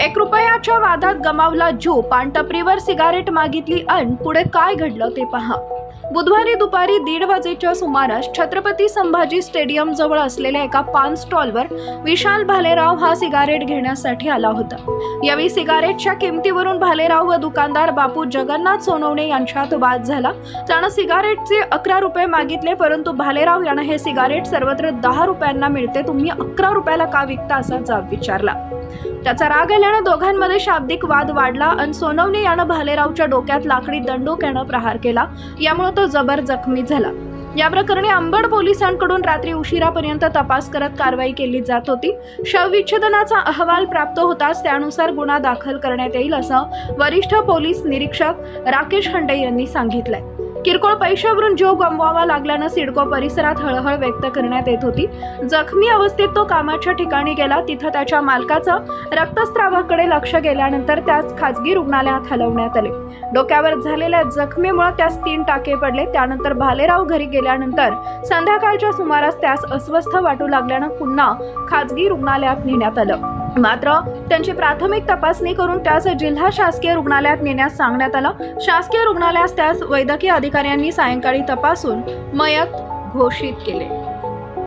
एक रुपयाच्या वादात गमावला जीव. पानटपरीवर सिगारेट मागितली अन पुढे काय घडलं ते पहा. बुधवारी दुपारी दीड वाजेच्या सुमारास छत्रपती संभाजी स्टेडियम जवळ असलेल्या एका पान स्टॉलवर विशाल भालेराव हा सिगारेट घेण्यासाठी आला होता. यावेळी सिगारेटच्या किमतीवरून भालेराव व दुकानदार बापू जगन्नाथ सोनवणे यांच्यात वाद झाला. त्यानं सिगारेटचे अकरा रुपये मागितले परंतु भालेराव यानं हे सिगारेट सर्वत्र दहा रुपयांना मिळते तुम्ही अकरा रुपयाला का विकता असा जाब विचारला. त्याचा राग आल्यानं दोघांमध्ये शाब्दिक वाद वाढला आणि सोनवणे यानं भालेरावच्या डोक्यात लाकडी दंडूक यानं प्रहार केला. त्यामुळे तो जबर जखमी झाला. या प्रकरणी अंबड पोलिसांकडून रात्री उशिरापर्यंत तपास करत कारवाई केली जात होती. शवविच्छेदनाचा अहवाल प्राप्त होताच त्यानुसार गुन्हा दाखल करण्यात येईल असं वरिष्ठ पोलीस निरीक्षक राकेश खंडे यांनी सांगितलंय. किरकोळ पैशावरून जो गमवावा लागल्यानं सिडको परिसरात हळहळ व्यक्त करण्यात येत होती. जखमी अवस्थेत तो कामाच्या ठिकाणी गेला. तिथं त्याच्या मालकाचं रक्तस्रावाकडे लक्ष गेल्यानंतर त्यास खाजगी रुग्णालयात हलवण्यात आले. डोक्यावर झालेल्या जखमीमुळे त्यास तीन टाके पडले. त्यानंतर भालेराव घरी गेल्यानंतर संध्याकाळच्या सुमारास त्यास अस्वस्थ वाटू लागल्यानं पुन्हा खाजगी रुग्णालयात नेण्यात आलं. मात्र त्यांची प्राथमिक तपासणी करून त्यास जिल्हा शासकीय रुग्णालयात नेण्यास सांगण्यात आलं. शासकीय रुग्णालयास त्यास वैद्यकीय अधिकाऱ्यांनी सायंकाळी तपासून मयत घोषित केले.